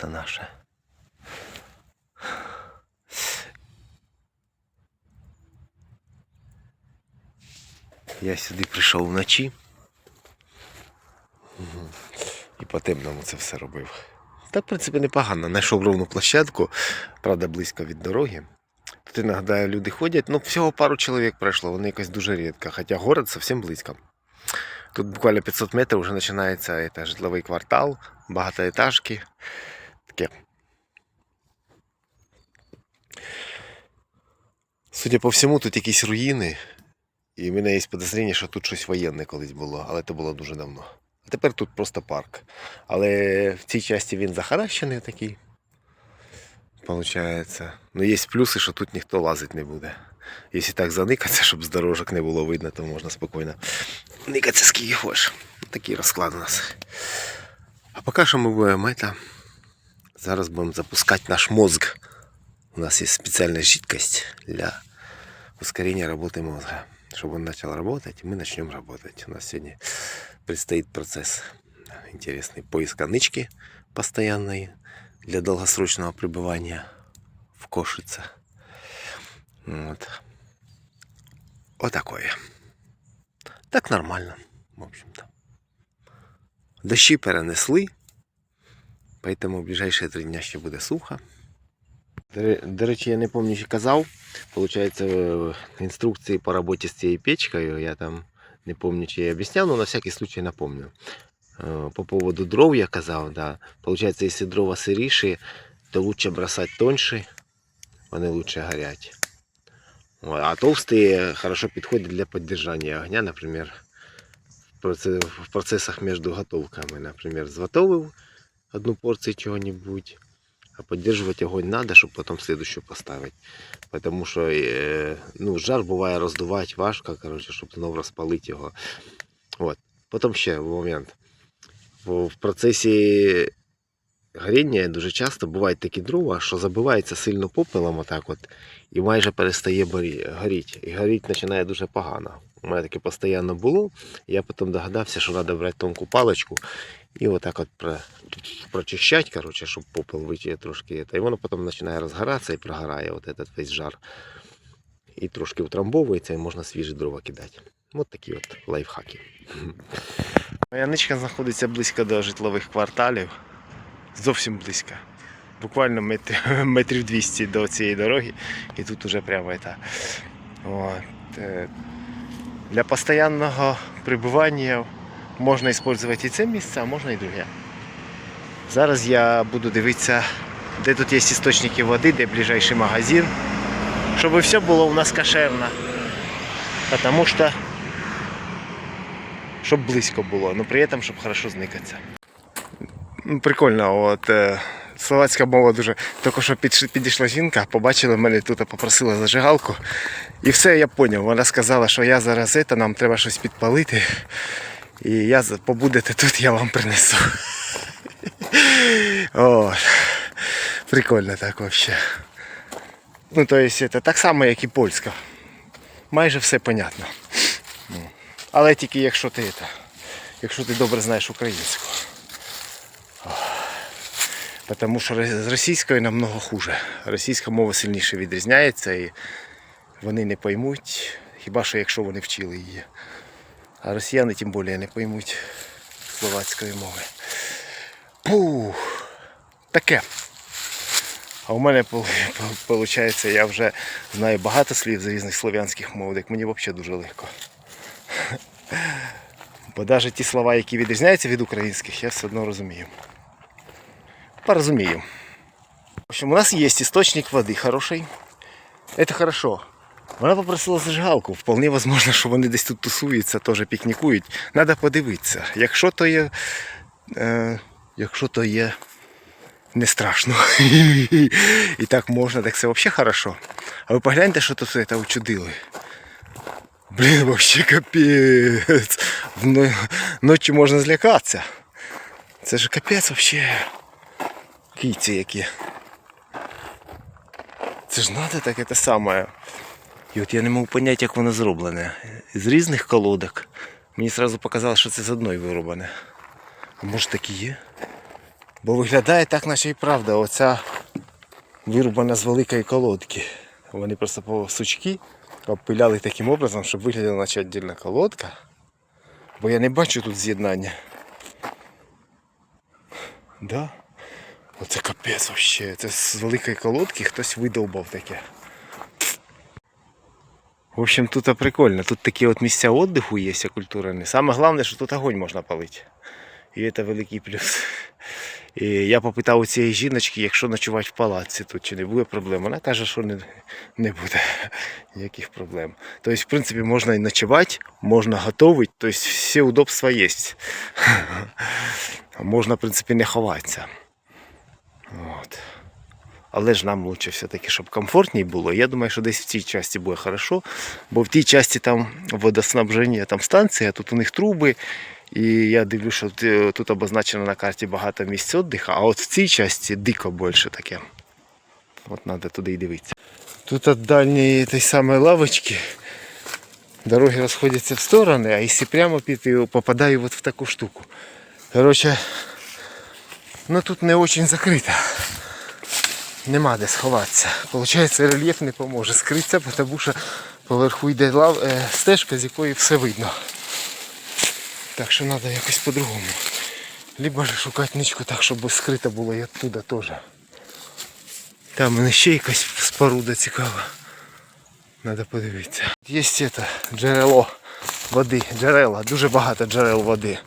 место наше. Я сюди прийшов вночі. І по темному це все робив. Та, в принципі, непогано. Знайшов ровну площадку, правда, близько від дороги. Тут іноді люди ходять, ну всього пару чоловік пройшло, вони якось дуже рідко, хоча город зовсім близько. Тут буквально 500 метрів вже починається житловий квартал, багатоетажки. Таке. Судя по всьому, тут якісь руїни. І в мене є підозріння, що тут щось воєнне колись було, але це було дуже давно. А тепер тут просто парк. Але в цій часті він захаращений такий. Получається. Ну, є плюси, що тут ніхто лазити не буде. Якщо так заникатися, щоб з дорожок не було видно, то можна спокійно никатися скільки хочеш. Такий розклад у нас. А поки що ми будемо это, зараз будемо запускати наш мозг. У нас є спеціальна жидкость для ускорения работы мозга. Чтобы он начал работать, и мы начнем работать. У нас сегодня предстоит процесс интересный. Поиска нычки постоянной для долгосрочного пребывания в Кошице. Вот. Вот такое. Так нормально, в общем-то. Дощі перенесли, поэтому в ближайшие три дня ще буде сухо. До ре- До речі, я не пам'ятаю, казав. Получається, інструкції по роботі з цією печкою, я там не пам'ятаю, чи я об'ясняв, але на всякий случай напомню. Е, По поводу дров я казав, да. Получається, якщо дрова сиріші, то лучше бросати тоньше, вони лучше горять. А толстые хорошо підходять для поддержания огня, например, в проце- в процессах между готовками. Например, зготовив одну порцию чего-нибудь, а поддерживать огонь надо, чтобы потом следующую поставить. Потому що е, ну, жар буває роздувати важко, коротше, щоб знову розпалити його. От. Потім ще момент. В процесі горіння дуже часто бувають такі дрова, що забивається сильно попелом отак от, і майже перестає горіти. І горіти починає дуже погано. У мене таке постійно було. Я потім догадався, що треба брати тонку паличку і отак от про, прочищати, коротше, щоб попел витіє трошки. І воно потім починає розгоратися і прогорає от этот весь жар. І трошки утрамбовується, і можна свіжі дрова кидати. От такі от лайфхаки. Моя ничка знаходиться близько до житлових кварталів. Зовсім близько. Буквально метрів, метрів 200 до цієї дороги. І тут уже прямо. От. е, Для постійного прибування можна використовувати і це місце, а можна і друге. Зараз я буду дивитися, де тут є істочники води, де ближайший магазин. Щоб все було у нас кошерно. Потому що щоб близько було, але при цьому, щоб хорошо зникатися. Ну, Прикольно, от е, словацька мова дуже. Тільки що підійшла жінка, побачила мене тут, попросила зажигалку. І все, я зрозумів. Вона сказала, що я зараз це, нам треба щось підпалити. І я побудете тут, я вам принесу. О, прикольно так взагалі. Ну, то есть, це так само, як і польська. Майже все понятно. Ну, Але тільки якщо ти, це, якщо ти добре знаєш українську. Тому що з російською намного хуже. Російська мова сильніше відрізняється і вони не поймуть, хіба що якщо вони вчили її. А росіяни тим більше не поймуть словацької мови. Пух. Таке. А у мене виходить, я вже знаю багато слів з різних слов'янських мов, так мені взагалі дуже легко. Бо навіть ті слова, які відрізняються від українських, я все одно розумію. Порозумію. В общем, у нас є істочник води хороший. Это хорошо. Вона попросила зажигалку. Вполне возможно, що вони десь тут тусуються, теж пікнікують. Треба подивитися. Якщо то є. Е, якщо то є не страшно. І так можна, так це взагалі хорошо. А ви погляньте, що тут це учудили. Блін, вообще капець. Вно- Ночі можна злякатися. Це ж капець вообще. Кійці які. Це ж треба таке те саме. І от я не можу зрозуміти, як воно зроблене. З різних колодок. Мені одразу показали, що це з одної вирубане. А може так і є? Бо виглядає так, наче і правда. Оця вирубана з великої колодки. Вони просто по сучки обпиляли таким образом, щоб виглядала наче віддільна колодка. Бо я не бачу тут з'єднання. Да? Оце капець вообще. Це з великої колодки хтось видовбав таке. В общем, тут прикольно. Тут такі от місця віддиху є культурні. Саме головне, що тут огонь можна палити. І це великий плюс. І я попитав у цієї жіночки, якщо ночувати в палаці тут чи не буде проблем. Вона каже, що не, не буде ніяких проблем. Тобто, в принципі, можна і ночувати, можна готувати, тобто всі удобства є. Можна, в принципі, не ховатися. От. Але ж нам лучше все-таки, щоб комфортній було. Я думаю, що десь в цій часті буде хорошо, бо в тій часті там водоснабження, там станція, тут у них труби. І я дивлюся, що тут- обозначено на карті багато місць віддиху, а от в цій часті дико більше таке. От треба туди і дивитися. Тут від дальньої той самої лавочки дороги розходяться в сторони, а якщо прямо піти, попадаю от в таку штуку. Коротше, ну тут не дуже закрито. Нема де сховатися. Получається, рельєф не поможе скритися, тому що поверху йде лав, е, стежка, з якої все видно. Так що треба якось по-другому. Либо ж шукати ничку так, щоб скрито було і оттуда теж. Там мене ще якась споруда цікава. Треба подивитися. Є це джерело води, джерела, дуже багато джерел води.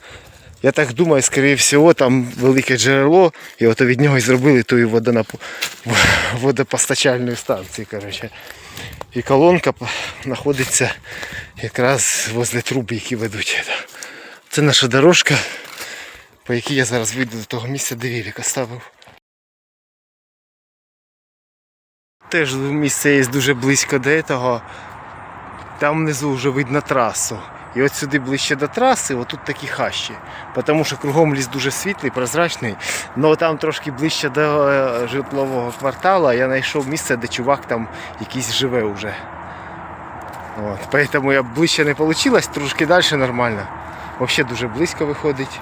Я так думаю, скоріше всього, там велике джерело, і от від нього і зробили ту водонап... водопостачальну станцію. Коротше. І колонка знаходиться якраз возле труб, які ведуть. Це наша дорожка, по якій я зараз вийду до того місця, де велика ставив. Теж місце є дуже близько до того. Там внизу вже видно трасу. І от сюди ближче до траси, отут такі хащі. Тому що кругом ліс дуже світлий, прозрачний. але там трошки ближче до е, житлового кварталу я знайшов місце, де чувак там якийсь живе вже. Поэтому я ближче не вийшло, трошки далі нормально. Взагалі дуже близько виходить.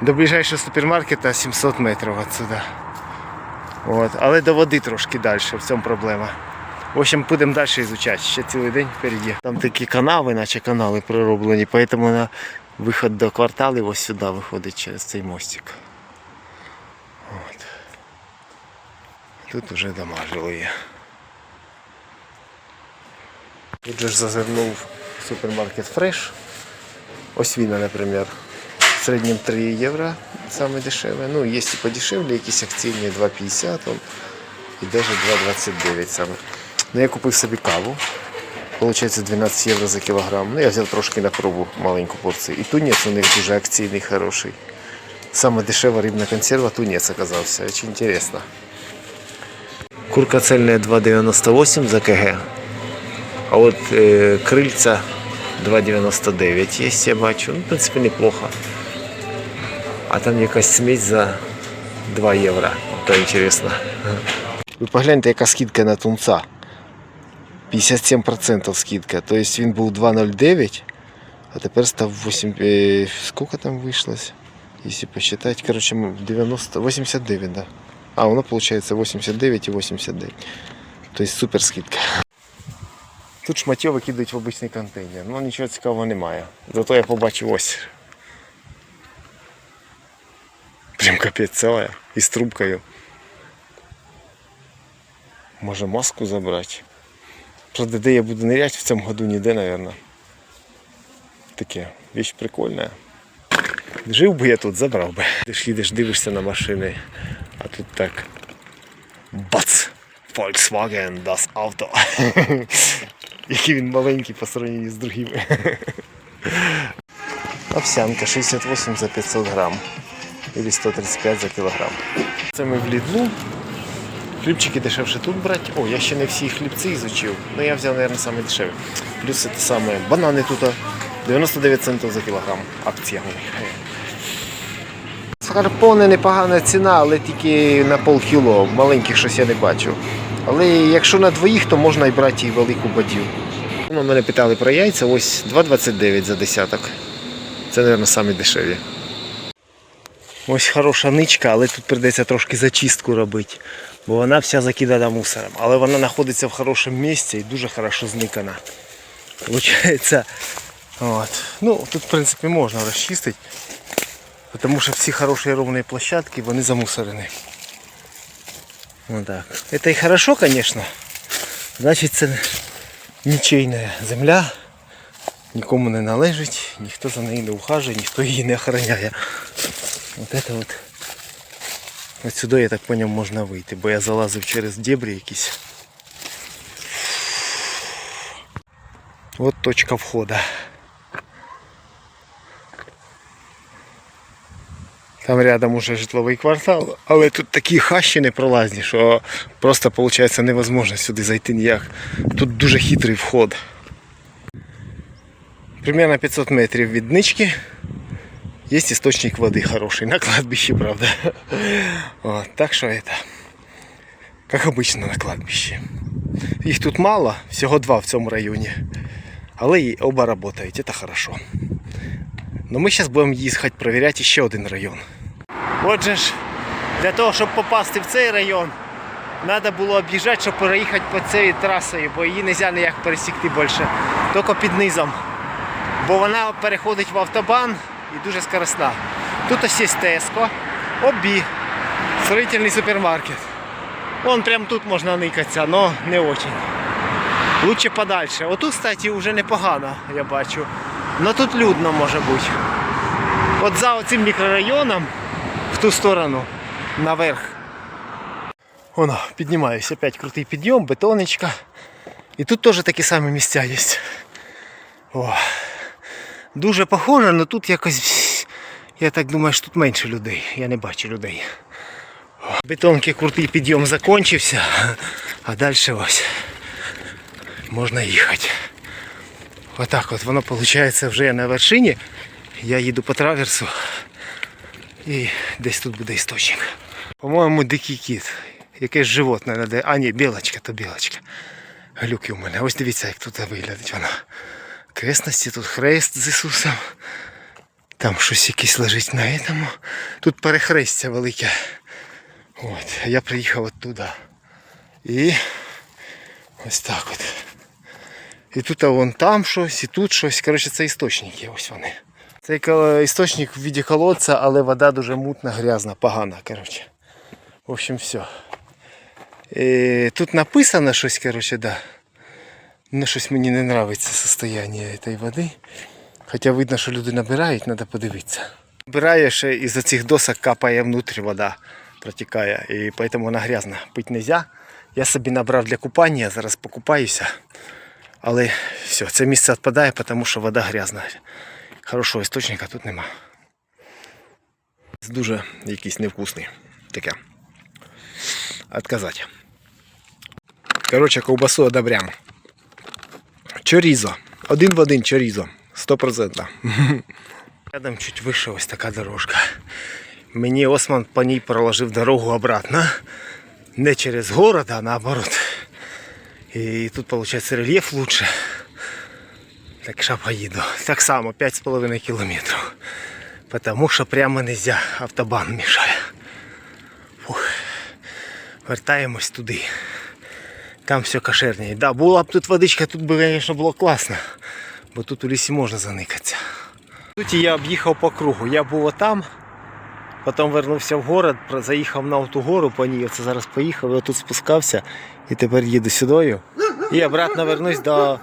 До ближайшого супермаркета 700 метрів відсюди. От. Але до води трошки далі, в цьому проблема. В общем, будемо далі ізучати. Ще цілий день впереді. Там такі канави, наче канали пророблені, поэтому на виход до кварталів ось сюди виходить через цей мостик. От. Тут вже дома жилі. Тут же ж зазирнув супермаркет Fresh. Ось віна, наприклад. В середньому 3 євро саме дешеве. Ну, є і подешевле, якісь акційні 2,50 он, і навіть 2,29 саме. Ну, я купив собі каву. Получається 12 євро за кілограм. Ну, я взяв трошки на пробу маленьку порцію. І тунець у них дуже акційний, хороший. Саме дешева рибна консерва тунець оказався. Очень интересно. Курка цельная 2,98 за КГ. А от е, крильця 2,99 є, я бачу. Ну, в принципі, неплохо. А там якась смесь за 2 євро. То інтересно. Ви погляньте, яка скидка на тунца. 57% скидка. Тобто він був 2,09, а тепер став 8. Е, скільки там вийшло? Якщо посчитать, короче, 90, 89, да. А, воно виходить 89 і 89. Тобто супер скидка. Тут шматьо викидають в обичний контейнер. Ну нічого цікавого немає. Зато я побачив ось. Прям капець ціла. І з трубкою. Може маску забрати. Де я буду нырять в цьому году ніде, мабуть. Таке, вещь прикольна. Жив би я тут, забрав би. Ти ж їдеш, дивишся на машини, а тут так. Бац! Volkswagen Das Auto. Який він маленький по сравнению з другими. Овсянка 68 за 500 грам. Или 135 за кілограм. Це ми в Лідлу. Хлібчики дешевше тут брати. О, я ще не всі хлібці ізучив. Ну я взяв, мабуть, саме дешеві. Плюс це саме банани тут 99 центів за кілограм. Акція. Скарпони непогана ціна, але тільки на полкіло. Маленьких щось я не бачу. Але якщо на двоїх, то можна і брати і велику бадю. Ну, мене питали про яйця, ось 2,29 за десяток. Це, мабуть, самі дешеві. Ось хороша ничка, але тут прийдеться трошки зачистку робити. Бо вона вся закидана мусором. Але вона знаходиться в хорошому місці і дуже хорошо зникана. Получається, от. Ну, тут, в принципі, можна розчистити. Тому що всі хороші ровні площадки, вони замусорені. Ну так. Это и хорошо, конечно. Значить, це нічийна земля, нікому не належить, ніхто за нею не ухажує, ніхто її не охороняє. От это от. От сюди, я так поняв, можна вийти, бо я залазив через дебрі якісь. От точка входу. Там рядом уже житловий квартал, але тут такі хащі непролазні, що просто виходить невозможно сюди зайти ніяк. Тут дуже хитрий вход. Примерно 500 метрів від нички. Є істочник води хороший, на кладбищі, правда. Вот, так що это, как обычно на кладбищі. Їх тут мало, всього два в цьому районі. Але і оба працюють, це хорошо. Но ми зараз будемо їхати перевіряти ще один район. Отже ж, для того, щоб попасти в цей район, треба було об'їжджати, щоб переїхати по цій трасою, бо її не можна ніяк пересікти більше, тільки під низом. Бо вона переходить в автобан і дуже скоростна. Тут ось є Теско, Обі, строительний супермаркет. Вон прямо тут можна никатися, але не дуже. Лучше подальше. Отут, кстати, вже непогано, я бачу. Но тут людно може бути. От за оцим мікрорайоном в ту сторону, наверх. Воно, піднімаюся, опять крутий підйом, бетонечка. І тут теж такі самі місця є. О. Дуже похоже, але тут якось. Я так думаю, що тут менше людей. Я не бачу людей. Бетонки крутий підйом закінчився, а далі ось можна їхати. Отак от воно виходить вже на вершині. Я їду по траверсу. І десь тут буде істочник. По-моєму, дикий кіт. Якесь животне. А ні, білочка, то білочка. Глюки у мене. Ось дивіться, як тут виглядить вона. Кресності, тут хрест з Ісусом. Там щось якесь лежить на этому. Тут перехрестя велике. От. Я приїхав оттуда. І ось так от. І тут а вон там щось, і тут щось. Коротше, це істочники, ось вони. Цей кол- істочник в віді колодця, але вода дуже мутна, грязна, погана. Коротше. В общем, все. І тут написано щось, коротше, да. Ну, щось мені не подобається состояние цієї води. Хоча видно, що люди набирають, треба подивитися. Набирає ще із цих досок капає внутрі вода, протікає. І тому вона грязна. Пити не. Я собі набрав для купання, зараз покупаюся. Але все, це місце відпадає, тому що вода грязна. Хорошого істочника тут нема. Дуже якийсь невкусний. Таке. Отказати. Коротше, ковбасу одобрям. Чорізо. Один в один чорізо. 100%. Рядом чуть вище ось така дорожка. Мені Осман по ній проложив дорогу обратно. Не через город, а наоборот. І тут виходить рельєф лучше. Так що поїду. Так само 5,5 кілометрів. Потому що прямо нельзя, автобан мішає. Фух. Вертаємось туди. Там все кошерніше. Да, була б тут водичка, тут би, звісно, було класно. Бо тут у лісі можна заникатися. Тут я об'їхав по кругу. Я був отам, потім вернувся в город, заїхав на ту гору по ній. Оце зараз поїхав, я тут спускався і тепер їду сюди. І обратно вернусь до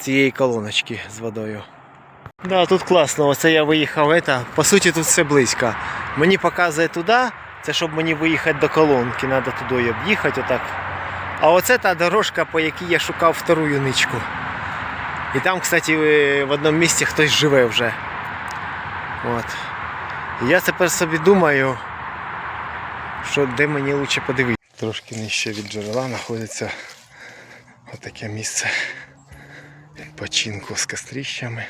цієї колоночки з водою. Да, тут класно. Оце я виїхав. Это, по суті, тут все близько. Мені показує туди, це щоб мені виїхати до колонки, треба туди об'їхати отак. А оце та дорожка, по якій я шукав вторую ничку. І там, кстати, е, в одному місці хтось живе вже. От. І я тепер собі думаю, що де мені краще подивитися. Трошки нижче від джерела знаходиться отаке місце відпочинку з кострищами.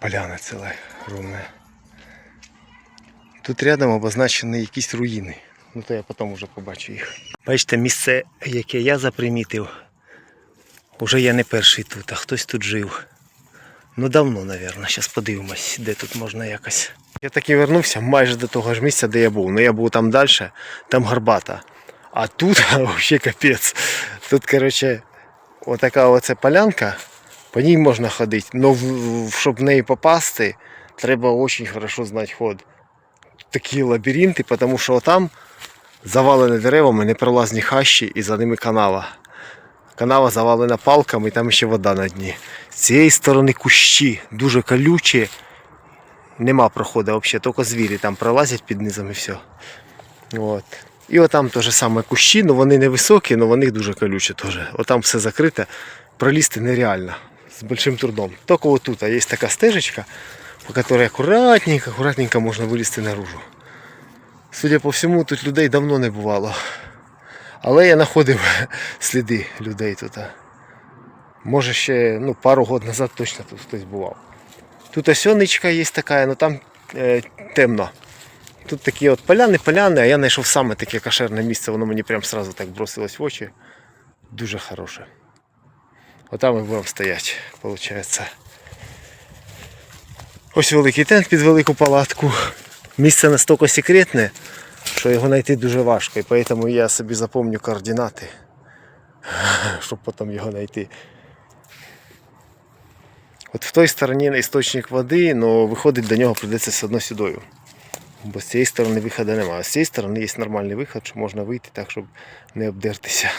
Поляна ціла ровна. Тут рядом обозначені якісь руїни. Ну то я потім вже побачу їх. Бачите, місце, яке я запримітив, уже я не перший тут, а хтось тут жив. Ну давно, мабуть. Зараз подивимось, де тут можна якось. Я таки вернувся майже до того ж місця, де я був. Ну я був там далі, там горбата. А тут взагалі капець. Тут, коротше, отака оце полянка, по ній можна ходити. Но щоб в неї попасти, треба дуже хорошо знати ход. Такі лабіринти, тому що там завалені деревами, непролазні хащі і за ними канава. Канава завалена палками, і там ще вода на дні. З цієї сторони кущі, дуже колючі. Нема проходу взагалі, тільки звірі там пролазять під низом і все. От. І отам теж саме кущі, ну вони невисокі, але вони дуже колючі теж. Отам все закрите, пролізти нереально. З большим трудом. Тільки отут є така стежечка, по якій акуратненько, акуратненько можна вилізти наружу. Судя по всьому, тут людей давно не бувало. Але я знаходив сліди людей тут. Може ще ну, пару років назад точно тут хтось бував. Тут ось ничка є така, але там е, темно. Тут такі от поляни, поляни, а я знайшов саме таке кошерне місце, воно мені прям сразу так бросилось в очі. Дуже хороше. Отам ми будемо стояти, виходить. Ось великий тент під велику палатку. Місце настільки секретне, що його знайти дуже важко. І тому я собі запомню координати, щоб потім його знайти. От в той стороні істочник води, але виходить до нього прийдеться все одно сюдою. Бо з цієї сторони виходу немає. А з цієї сторони є нормальний виход, що можна вийти так, щоб не обдертися.